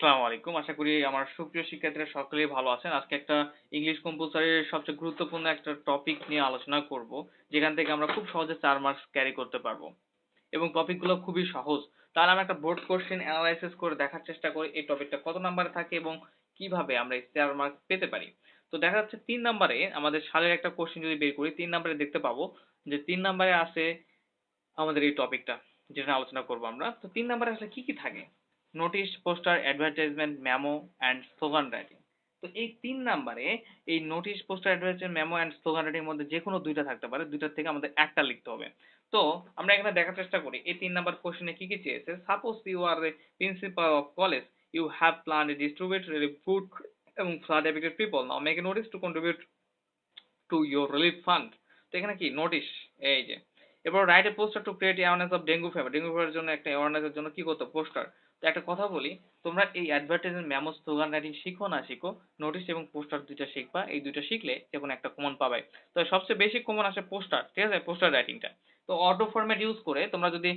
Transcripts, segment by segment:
আসসালামু আলাইকুম। আশা করি আমার সুপ্রিয় শিক্ষার্থীরা সকলেই ভালো আছেন। আজকে একটা ইংলিশ কম্পালসারির সবচেয়ে গুরুত্বপূর্ণ একটা টপিক নিয়ে আলোচনা করব, যেখান থেকে আমরা খুব সহজে চার মার্কস ক্যারি করতে পারব। এবং টপিকগুলো খুবই সহজ। তাহলে আমরা একটা বোর্ড কোশ্চেন অ্যানালাইসিস করে দেখার চেষ্টা করি, এই টপিকটা কত নাম্বারে থাকে এবং কীভাবে আমরা এই চার মার্কস পেতে পারি। তো দেখা যাচ্ছে তিন নাম্বারে আমাদের সালের একটা কোশ্চেন যদি বের করি, তিন নাম্বারে দেখতে পাবো যে তিন নাম্বারে আছে আমাদের এই টপিকটা যেটা আলোচনা করব আমরা। তো তিন নাম্বারে আসলে কি কি থাকে? Notice poster advertisement memo and slogan writing তো এই তিন নাম্বারে এই notice poster advertisement memo and slogan writing মধ্যে যে কোনো দুইটা থাকতে পারে, দুইটার থেকে আমাদের একটা লিখতে হবে। তো আমরা এখানে দেখার চেষ্টা করি, এই তিন নাম্বার কোশ্চেনে কি কি চেয়েছে? Suppose you are principal of college you have plan distribute food এবং flood affected people now make a notice to contribute to your relief fund তো এখানে কি? নোটিশ এই যে। এবার write a poster to create awareness of dengue fever dengue ফিভারের জন্য একটা অ্যাওয়ারনেসের জন্য কি করতে পোস্টার তো একটা কথা বলি, তোমরা এই অ্যাডভার্টাইজমেন্ট মেমো স্লোগান রাইটিং শিখো না শিখো নোটিশ এবং পোস্টার দুইটা শিখবা, এই দুইটা শিখলে যে একটা কমন পাবে। তো সবচেয়ে বেশি কমন আসে পোস্টার ঠিক আছে? পোস্টার রাইটিংটা তো অটো ফরম্যাট ইউজ করে তোমরা যদি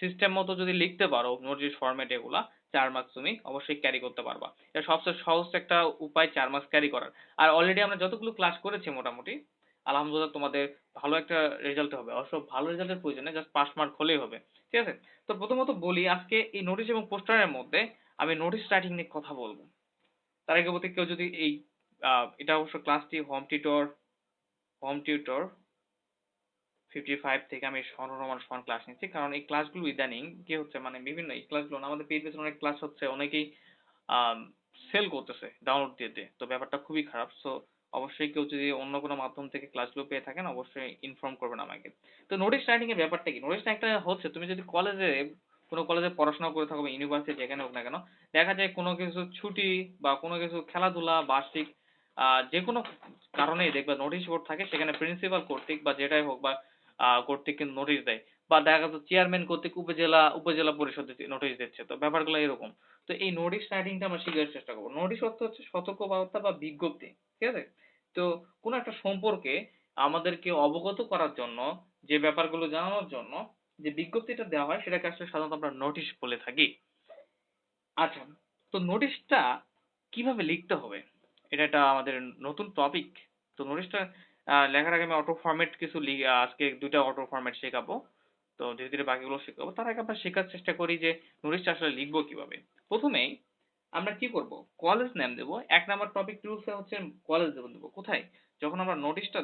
সিস্টেম মতো যদি লিখতে পারো নোটিশ ফরম্যাট এগুলা, চার মার্কস তুমি অবশ্যই ক্যারি করতে পারবা। এটা সবচেয়ে সহজ একটা উপায় চার মার্কস ক্যারি করার। আর অলরেডি আমরা যতগুলো ক্লাস করেছি মোটামুটি, আলহামদুলিল্লাহ তোমাদের ভালো একটা রেজাল্ট হবে। অবশ্য ভালো রেজাল্টের প্রয়োজন নেই জাস্ট পাস মার্ক হলেই হবে। ঠিক আছে? তো প্রথমত বলি, আজকে এই নোটিশ এবং পোস্টারের মধ্যে আমি নোটিশ রাইটিং নিয়ে কথা বলব। তার আগে বলতে কেউ যদি এই এটা অবশ্য ক্লাসটি home tutor home tutor fifty five থেকে আমি সরমান সমান ক্লাস নিচ্ছি। কারণ এই ক্লাসগুলো ইদানিং কি হচ্ছে মানে বিভিন্ন এই ক্লাসগুলো আমাদের পেজ পেছনে অনেক ক্লাস হচ্ছে, অনেকেই সেল করতেছে ডাউনলোড দিয়ে দিয়ে তো ব্যাপারটা খুবই খারাপ। সো অবশ্যই কেউ যদি অন্য কোনো মাধ্যম থেকে ক্লাসগুলো পেয়ে থাকেন, অবশ্যই ইনফর্ম করবেন আমাকে। তো নোটিশ রাইটিং এর ব্যাপারটা কি? নোটিশ রাইটিংটা হচ্ছে, তুমি যদি কলেজে কোনো কলেজে পড়াশোনা করে থাকো ইউনিভার্সিটি যেখানে হোক না কেন, দেখা যায় কোনো কিছু ছুটি বা কোনো কিছু খেলাধুলা, বার্ষিক যে কোনো কারণেই দেখবে নোটিশ বোর্ড থাকে, সেখানে প্রিন্সিপাল কর্তৃক বা যেটাই হোক বা কর্তৃক কিন্তু নোটিশ দেয়। বা দেখা যাচ্ছে চেয়ারম্যান কর্তৃক উপজেলা উপজেলা পরিষদ নোটিশ দিচ্ছে। তো ব্যাপারগুলো এরকম। তো এই নোটিশ রাইটিংটা আমরা শিখার চেষ্টা করব। নোটিশ অর্থ হচ্ছে সতর্ক বার্তা বা বিজ্ঞপ্তি, ঠিক আছে? তো কোনো একটা সম্পর্কে আমাদেরকে অবগত করার জন্য, যে ব্যাপারগুলো জানানোর জন্য, যে বিজ্ঞপ্তিটা দেওয়া হয়, সেটাকে আসলে সাধারণত আমরা নোটিশ বলে থাকি। আচ্ছা তো নোটিশটা কীভাবে লিখতে হবে? এটা একটা আমাদের নতুন টপিক তো নোটিশটা লেখার আগে আমি অটো ফরম্যাট কিছু আজকে দুইটা অটো ফরম্যাট শেখাবো। তো ধীরে ধীরে বাকিগুলো শেখাবো তার আগে আমরা শেখার চেষ্টা করি যে নোটিশটা আসলে লিখব কীভাবে। প্রথমেই আমরা কি করব? কলেজ নেম দেব। এক নাম্বার টপিক রুলসে হচ্ছে কলেজ দেব, দেবো। কোথায়? যখন আমরা নোটিশটা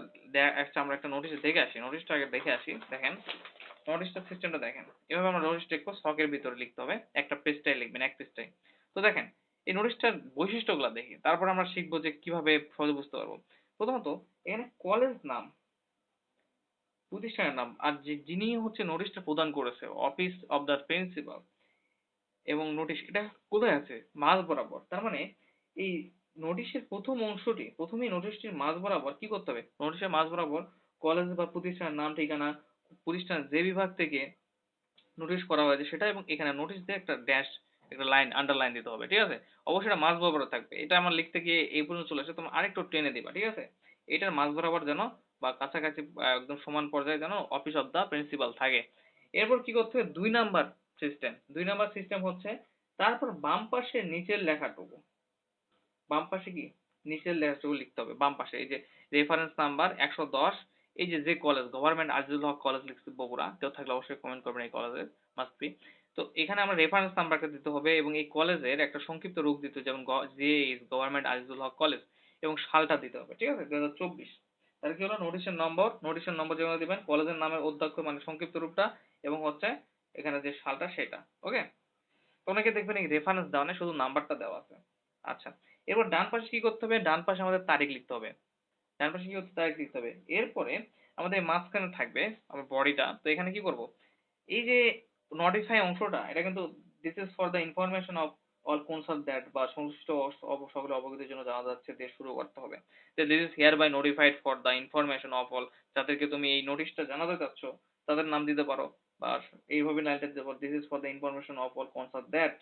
একটা আমরা একটা নোটিশ দেখে আসি, নোটিশটা আগে দেখে আসি, দেখেন। নোটিশটা সিস্টেমটা দেখেন। এভাবে আমরা নোটিশ লিখব শখের ভিতরে লিখতে হবে। একটা পেজটাই লিখবেন, এক পেজটাই তো দেখেন, এই নোটিশটার বৈশিষ্ট্যগুলো দেখি। তারপর আমরা শিখব যে কীভাবে সহজে বুঝতে পারব। প্রথমত, এখানে কলেজ নাম প্রতিষ্ঠানের নাম। আর যিনি হচ্ছে নোটিশটা প্রদান করেছে অফিস অফ দ্য প্রিন্সিপাল এবং নোটিশ এটা কোথায় আছে? মাঝ বরাবর। তার মানে এই নোটিশের প্রথম অংশটি, প্রথমেই নোটিশটির মাঝ বরাবর কি করতে হবে? নোটিশের মাঝ বরাবর কলেজ বা প্রতিষ্ঠানের নাম, ঠিকানা প্রতিষ্ঠান যে বিভাগ থেকে নোটিশ করা হয়েছে সেটা এবং এখানে নোটিশ দিয়ে একটা ড্যাশ একটা লাইন আন্ডারলাইন দিতে হবে, ঠিক আছে? অবশ্যই এটা মাঝ বরাবর থাকবে। এটা আমার লিখতে গিয়ে এই পর্যন্ত চলে আসে তোমার আরেকটু টেনে দিবা, ঠিক আছে? এটার মাঝ বরাবর যেন বা কাছাকাছি একদম সমান পর্যায়ে যেন অফিস অফ দ্য প্রিন্সিপাল থাকে। এরপর কি করতে হবে? দুই নাম্বার সিস্টেম দুই নাম্বার সিস্টেম হচ্ছে, তারপর বাম পাশে নিচের লেখাটুকু। বাম পাশে কি? নিচের লেখাটুকু লিখতে হবে, বাম পাশে। এই যে রেফারেন্স নাম্বার একশো দশ, এই যে যে college government Azizul Haque college লিখছি বগুড়া। কেউ থাকলে অবশ্যই কমেন্ট করবেন, এই কলেজের মাস্ট বি তো এখানে আমরা রেফারেন্স নাম্বারটা দিতে হবে এবং এই কলেজের একটা সংক্ষিপ্ত রূপ দিতে যেমন জে গভর্নমেন্ট আজিজুল হক কলেজ এবং সালটা দিতে হবে, ঠিক আছে? দু হাজার চব্বিশ। তাহলে কি হলো? নোটিশের নম্বর নোটিশের নম্বর যেমন দিবেন, কলেজের নামের অধ্যক্ষ মানে সংক্ষিপ্ত রূপটা এবং হচ্ছে এখানে যে সালটা সেটা ওকে তো অনেকে দেখবেন এই রেফারেন্স দেওয়া নেই, শুধু নাম্বারটা দেওয়া আছে। আচ্ছা এরপর ডান পাশে কি করতে হবে? ডান পাশে আমাদের তারিখ লিখতে হবে। ডান পাশে কি করতে তারিখ লিখতে হবে। এরপরে আমাদের মাঝখানে থাকবে আমার বডিটা, তো এখানে কি করব? এই যে নোটিফাই অংশটা, এটা কিন্তু this is for the information of all concerned that বা সংশ্লিষ্ট সকলে অবগতির জন্য জানা যাচ্ছে দিয়ে শুরু করতে হবে। যে this is hereby notified for the information of all যাদেরকে তুমি এই নোটিশটা জানাতে চাচ্ছ, তাদের নাম দিতে পারো। বা এইভাবে লাইনটা দিতে পারো। This is for the information of all concerned that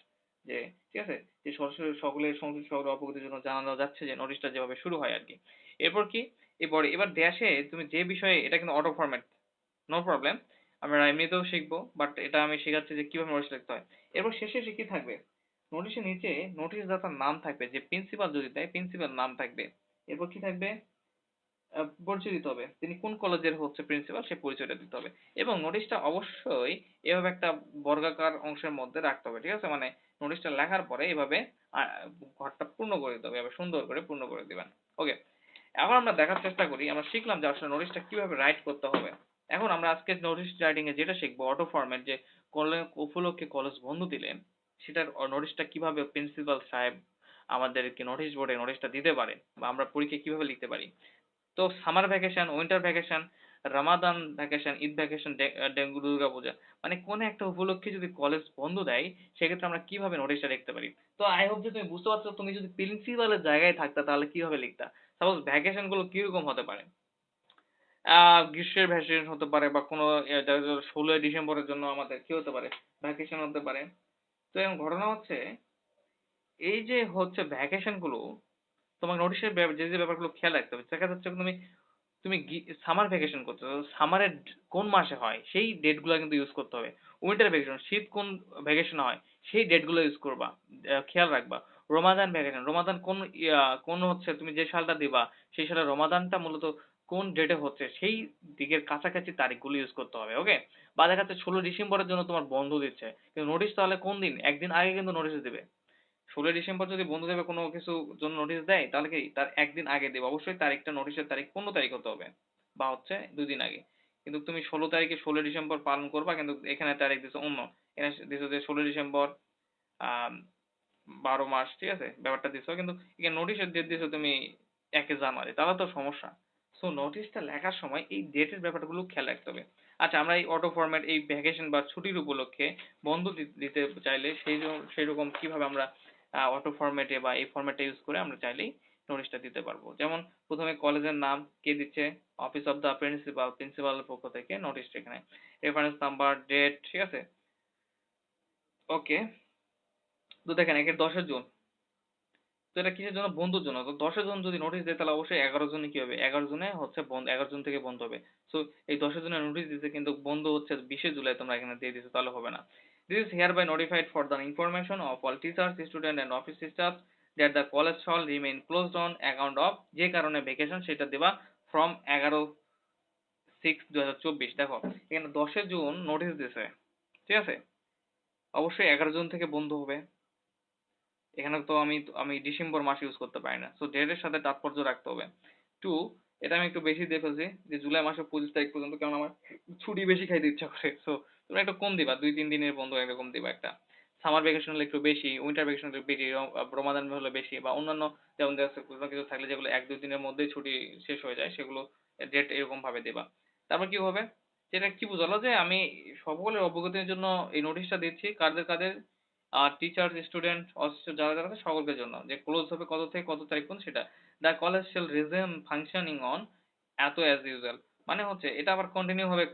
যে, ঠিক আছে? যে সরাসরি সকলের সংশ্লিষ্ট সকলের অবগতির জন্য জানানো যাচ্ছে যে নোটিশটা যেভাবে শুরু হয় আর কি। এরপর কি? এরপর, এবার ড্যাশে তুমি যে বিষয়ে, এটা কিন্তু অটো ফরম্যাট নো প্রবলেম আমরা এমনিতেও শিখব বাট এটা আমি শেখাচ্ছি যে কীভাবে নোটিশ লিখতে হয়। এরপর শেষে সে কি থাকবে? নোটিশের নিচে নোটিশ দাতার নাম থাকবে, যে প্রিন্সিপাল যদি দেয় প্রিন্সিপাল নাম থাকবে। এরপর কি থাকবে? পরিচয় দিতে হবে। তিনি কোন কলেজের হচ্ছে প্রিন্সিপাল সে পরিচয়টা দিতে হবে। এবং নোটিশটা অবশ্যই এভাবে একটা বর্গাকার অংশের মধ্যে রাখতে হবে, ঠিক আছে? মানে নোটিশটা লেখার পরে এভাবে ঘরটা পূর্ণ করে দিতে হবে, এভাবে সুন্দর করে পূর্ণ করে দিবেন। ওকে এখন আমরা দেখার চেষ্টা করি, আমরা শিখলাম যে আসলে নোটিশটা কীভাবে রাইট করতে হবে। এখন আমরা আজকে নোটিশ রাইটিং এ যেটা শিখব অটো ফরম্যাট যে কলেজ উপলক্ষে কলেজ বন্ধ দিলে সেটার নোটিশটা কীভাবে প্রিন্সিপাল সাহেব আমাদেরকে নোটিশ বোর্ডে নোটিশটা দিতে পারে বা আমরা পরীক্ষায় কীভাবে লিখতে পারি? তো summer vacation winter vacation Ramadan vacation Eid vacation dengue Durga Puja মানে কোন একটা উপলক্ষে যদি কলেজ বন্ধ দেয়, সেক্ষেত্রে আমরা কীভাবে নোটিশটা লিখতে পারি? তো আই হোপ যে তুমি বুঝতে পারছ, তুমি যদি প্রিন্সিপালের জায়গায় থাকতা, তাহলে কীভাবে লিখতা? সাপোজ ভ্যাকেশনগুলো কীরকম হতে পারে? গ্রীষ্মের ভ্যাকেশন হতে পারে বা কোনো ষোলোই ডিসেম্বরের জন্য আমাদের কি হতে পারে? ভ্যাকেশন হতে পারে। তো এখন ঘটনা হচ্ছে, এই যে হচ্ছে ভ্যাকেশনগুলো তোমার নোটিশের যে যে ব্যাপারগুলো খেয়াল রাখতে হবে। দেখা যাচ্ছে তুমি তুমি সামার ভ্যাকেশন করতে সামারের কোন মাসে হয়, সেই ডেটগুলো কিন্তু ইউজ করতে হবে। উইন্টার ভ্যাকেশন শীত কোন ভ্যাকেশন হয়, সেই ডেটগুলো ইউজ করবা খেয়াল রাখবা। রমাদান ভ্যাকেশন রমাদান কোন কোন হচ্ছে, তুমি যে সালটা দিবা, সেই সালের রমাদানটা মূলত কোন ডেটে হচ্ছে সেই দিকের কাছাকাছি তারিখগুলো ইউজ করতে হবে ওকে বা দেখা যাচ্ছে ষোলো ডিসেম্বরের জন্য তোমার বন্ধ দিচ্ছে। কিন্তু নোটিশ তাহলে কোন দিন? একদিন আগে কিন্তু নোটিশ দিবে। ষোলোই ডিসেম্বর যদি বন্ধু দেবে, কোনো কিছু জন্য নোটিশ দেয়, তাহলে কি? তার একদিন আগে দেবে। অবশ্যই তারিখটা নোটিশের তারিখ পনেরো তারিখ হতে হবে, বা হচ্ছে দুই দিন আগে। কিন্তু তুমি ষোলো তারিখে ষোলো ডিসেম্বর পালন করবা, কিন্তু এখানে তারিখ দিছো অন্য। এখানে দিছো যে ষোলো ডিসেম্বর বারো মাস, ঠিক আছে? ব্যাপারটা দিছো। কিন্তু এখানে নোটিশের ডেট দিছো তুমি একে জানুয়ারি, তাহলে তো সমস্যা। সো নোটিশটা লেখার সময় এই ডেটের ব্যাপারগুলো খেয়াল রাখতে হবে। আচ্ছা আমরা এই অটো ফরম্যাট এই ভ্যাকেশন বা ছুটির উপলক্ষে বন্ধ দিতে চাইলে সেই সেই রকম আমরা অটো ফরম্যাটে বা এই ফরম্যাটটা ইউজ করে আমরা চাইলেই নোটিশটা দিতে পারব। যেমন প্রথমে কলেজের নাম কে দিচ্ছে? অফিস অফ দ্য প্রিন্সিপাল প্রিন্সিপালের পক্ষ থেকে নোটিশটা এখানে। রেফারেন্স নাম্বার ডেট ঠিক আছে? ওকে তো দেখেন একে দশের জুন তো এটা কিসের জন্য? বন্ধুর জন্য। তো দশের জন যদি নোটিশ দেয়, তাহলে অবশ্যই এগারো জনে কি হবে? এগারো জনে হচ্ছে বন্ধ এগারো জন থেকে বন্ধ হবে। সো এই দশের জনের নোটিশ দিতে কিন্তু বন্ধ হচ্ছে বিশে জুলাই তোমরা এখানে দিয়ে দিছো, তাহলে হবে না। This is hereby notified for the information of all teachers students and office staff that the college shall remain closed on account of যে কারণে ভেকেশন সেটা দেবা from এগারো সিক্স দু হাজার চব্বিশ। দেখো, এখানে দশে জুন নোটিশ দিছে। ঠিক আছে? অবশ্যই এগারো জুন থেকে বন্ধ হবে। এখানে তো আমি আমি ডিসেম্বর মাস ইউজ করতে পারি না। সো ডেটের সাথে তাৎপর্য রাখতে হবে। টু এটা আমি একটু বেশি ফেলছি যে জুলাই মাসের পঁচিশ তারিখ পর্যন্ত কারণ আমার ছুটি বেশি খাইতে ইচ্ছা করে। সো তোমরা একটু কম দিবা, দুই, তিন দিনের বন্ধ এরকম দিবা একটা। সামার ভ্যাকেশন হলে একটু বেশি উইন্টার ভ্যাকেশন হলে বেশি রমাদান হলে বেশি, বা অন্যান্য যেমন কোনো কিছু থাকলে যেগুলো এক, দুই দিনের মধ্যেই ছুটি শেষ হয়ে যায়, সেগুলো ডেট এরকম ভাবে দিবা। তারপর কি হবে? যেটা কি বোঝালো যে আমি সকলের অবগতির জন্য এই নোটিশটা দিচ্ছি, কাদের কাদের আর টিচার স্টুডেন্ট যারা যারা আছে সকলের জন্য। যে ক্লোজ হবে কত থেকে কত তারিখ পর্যন্ত সেটা। The college shall resume functioning on এত অ্যাজ ইউজুয়াল মানে হচ্ছে, এটা আবার কন্টিনিউ হবে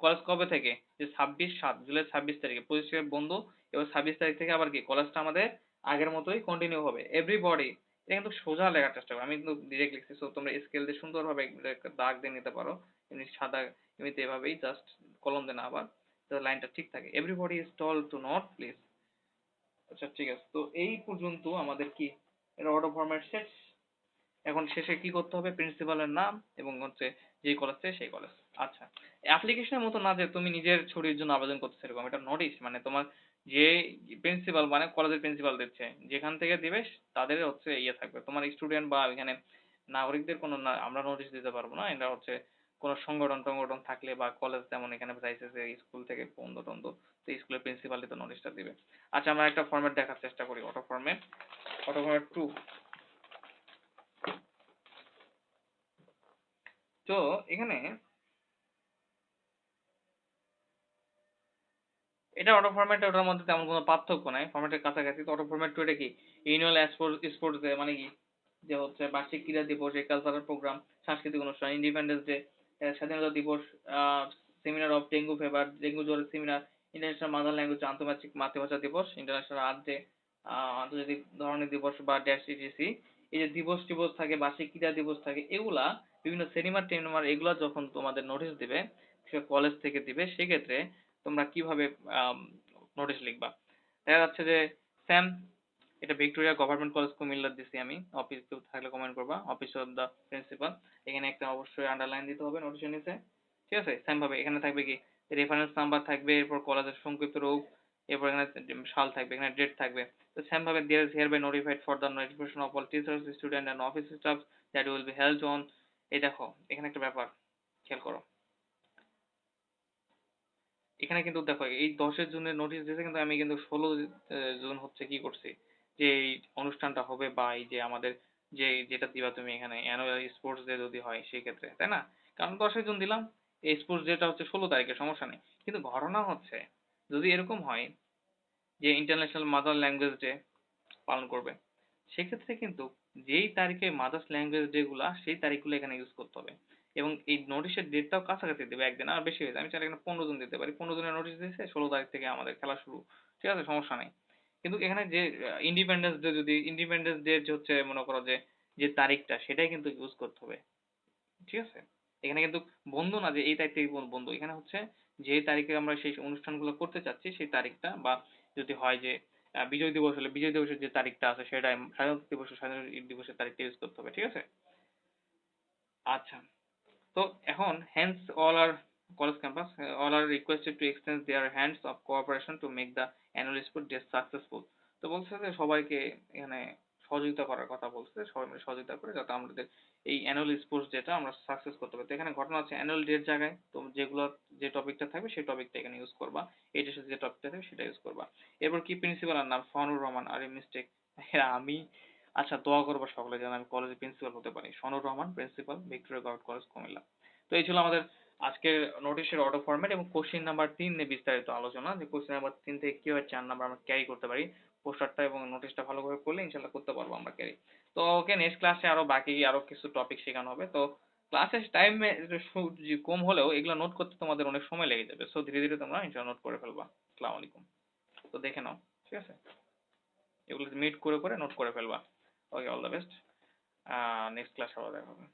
কলেজ কবে থেকে? যে ছাব্বিশ সাত, জুলাই ছাব্বিশ তারিখে। পঁচিশ বন্ধ, এবার ছাব্বিশ তারিখ থেকে আবার কি? কলেজটা আমাদের আগের মতোই কন্টিনিউ হবে। এভরিবডি এটা কিন্তু সোজা লেখার চেষ্টা করো। আমি কিন্তু ডিরেক্ট লিখছি সো তোমরা স্কেল দিয়ে সুন্দরভাবে দাগ দিয়ে নিতে পারো। এমনি সাদা, এমনিতে এভাবেই জাস্ট কলম দিয়ে না আবার লাইনটা ঠিক থাকে। Everybody is told to note please আচ্ছা ঠিক আছে। তো এই পর্যন্ত আমাদের কি? এটা অটো ফরম্যাট শেষ। এখন শেষে কি করতে হবে? প্রিন্সিপালের নাম এবং হচ্ছে যেই কলেজ থেকে সেই কলেজ আচ্ছা অ্যাপ্লিকেশনের মতো না যে তুমি নিজের ছুটির জন্য আবেদন করতেছো এরকম, এটা নোটিশ মানে তোমার যে প্রিন্সিপাল মানে কলেজের প্রিন্সিপাল দিচ্ছে, যেখান থেকে দিবে তাদের হচ্ছে ইয়ে থাকবে। তোমার স্টুডেন্ট বা এখানে নাগরিকদের কোনো আমরা নোটিশ দিতে পারব না। এটা হচ্ছে কোনো সংগঠন টংগঠন থাকলে বা কলেজ যেমন এখানে চাইছে যে স্কুল থেকে বন্ধ টন্ধ তো স্কুলের প্রিন্সিপালই তো নোটিশটা দিবে। আচ্ছা আমরা একটা ফরম্যাট দেখার চেষ্টা করি auto format auto format two তো, এখানে এটা অটো ফরম্যাট ওটার মধ্যে তেমন কোনো পার্থক্য নাই। ফরম্যাটের কাছাকাছি তো অটো ফরম্যাট টু এটা কি? ইউনিয়ন স্পোর্টস মানে কি? যে হচ্ছে বার্ষিক ক্রীড়া দিবস, এই কালচারাল প্রোগ্রাম সাংস্কৃতিক অনুষ্ঠান ইন্ডিপেন্ডেন্স ডে স্বাধীনতা দিবস seminar of dengue fever dengue জ্বরের সেমিনার ইন্টারন্যাশনাল মাদার ল্যাঙ্গুয়েজ আন্তর্জাতিক মাতৃভাষা দিবস ইন্টারন্যাশনাল আর্ট ডে আন্তর্জাতিক ধরনের দিবস বা ড্যাশ ইটিসি এই যে দিবস টিবস থাকে, বার্ষিক ক্রীড়া দিবস থাকে, এগুলা বিভিন্ন সেমিনার টেমিনার এগুলা যখন তোমাদের নোটিশ দিবে, সে কলেজ থেকে দিবে, সেক্ষেত্রে তোমরা কীভাবে নোটিশ লিখবা? দেখা যাচ্ছে যে স্যাম এটা ভিক্টোরিয়া গভর্নমেন্ট কলেজ কুমিল্লার দিছি আমি। অফিস কেউ থাকলে কমেন্ট করবা। অফিস অফ দ্য প্রিন্সিপাল এখানে একটা অবশ্যই আন্ডারলাইন দিতে হবে নোটিশন নিচে। ঠিক আছে? সেম ভাবে এখানে থাকবে কি? রেফারেন্স নাম্বার থাকবে, এরপর কলেজের সংক্ষিপ্ত রূপ, এরপর এখানে সাল থাকবে, এখানে ডেট থাকবে। তো সেম ভাবে there is hereby notified for the notification of all teachers student and office staff that will be held on এই দেখো, এখানে একটা ব্যাপার, খেয়াল করো। এখানে কিন্তু দেখো, এই দশের জুনের নোটিশ দিয়েছে কিন্তু আমি কিন্তু ষোলো জুন হচ্ছে কি করছি? যে এই অনুষ্ঠানটা হবে বা এই যে আমাদের যে, যেটা দিবা তুমি এখানে অ্যানুয়াল স্পোর্টস ডে যদি হয় সেই ক্ষেত্রে, তাই না? কারণ দশই জুন দিলাম, এই স্পোর্টস ডেটা হচ্ছে ষোলো তারিখে, সমস্যা নেই। কিন্তু ঘটনা হচ্ছে, যদি এরকম হয় যে ইন্টারন্যাশনাল মাদার ল্যাঙ্গুয়েজ ডে পালন করবে, সেক্ষেত্রে কিন্তু যেই তারিখে মাদার্স ল্যাঙ্গুয়েজ ডে গুলা, সেই তারিখ তারিখগুলো এখানে ইউজ করতে হবে। এবং এই নোটিশের ডেটটাও কাছাকাছি দেবে একদিন, আর বেশি হয়ে হয়েছে আমি চাইলে এখানে পনেরো জন দিতে পারি। পনেরো দিনের নোটিশ দিয়েছে, ষোলো তারিখ থেকে আমাদের খেলা শুরু। ঠিক আছে, সমস্যা নেই। কিন্তু এখানে যে ইন্ডিপেন্ডেন্স ডে যদি ইন্ডিপেন্ডেন্স ডে হচ্ছে মনে করো যে যে তারিখটা, সেটাই কিন্তু ইউজ করতে হবে। ঠিক আছে? এখানে কিন্তু বন্ধু না যে এই তারিখ থেকে বন্ধু। এখানে হচ্ছে যে তারিখে আমরা সেই অনুষ্ঠানগুলো করতে চাচ্ছি, সেই তারিখটা বা যদি হয় যে বিজয় দিবস হলে বিজয় দিবসের যে তারিখটা আছে, সেটা স্বাধীনতা দিবস, স্বাধীনতা দিবসের তারিখটা ইউজ করতে হবে। ঠিক আছে? আচ্ছা। তো এখন hence all our college campus all are requested to extend their hands of cooperation to make the annual sport day successful তো বলছে যে সবাইকে এখানে সহযোগিতা করার কথা বলছে, সবাই মিলে সহযোগিতা করে যাতে আমাদের এই অ্যানুয়াল স্পোর্টস ডেটা আমরা সাকসেস করতে পারি। তো এখানে ঘটনা আছে অ্যানুয়াল ডের জায়গায় তো যেগুলো, যে টপিকটা থাকবে সেই টপিকটা এখানে ইউজ করবা। এইটার সাথে যে টপিকটা থাকবে সেটা ইউজ করবা। এরপর কি প্রিন্সিপাল আর নাম? ফনুর রহমান আর মিস্টেক আমি। আচ্ছা দোয়া করব সকলে যেন আমি কলেজে প্রিন্সিপাল হতে পারি। Sonur Rahman principal Victoria government college Comilla. তো এই ছিল আমাদের আজকের নোটিশের অটো ফরম্যাট এবং কোশ্চেন নাম্বার তিন নিয়ে বিস্তারিত আলোচনা। যে কোশ্চেন নাম্বার তিন থেকে কীভাবে চার নাম্বার আমরা ক্যারি করতে পারি। পোস্টারটা এবং নোটিশটা ভালোভাবে করলে ইনশাল্লাহ করতে পারব আমরা ক্যারি তো ওকে নেক্সট ক্লাসে আরও বাকি, আরও কিছু টপিক শেখানো হবে। তো ক্লাসের টাইম কম হলেও এগুলো নোট করতে তোমাদের অনেক সময় লেগে যাবে। সো ধীরে ধীরে তোমরা ইনশাল্লাহ নোট করে ফেলবা। আসসালামু আলাইকুম। তো দেখে নাও, ঠিক আছে? এগুলো মিট করে করে নোট করে ফেলবা। Okay all the best next class আবার দেখা হবে।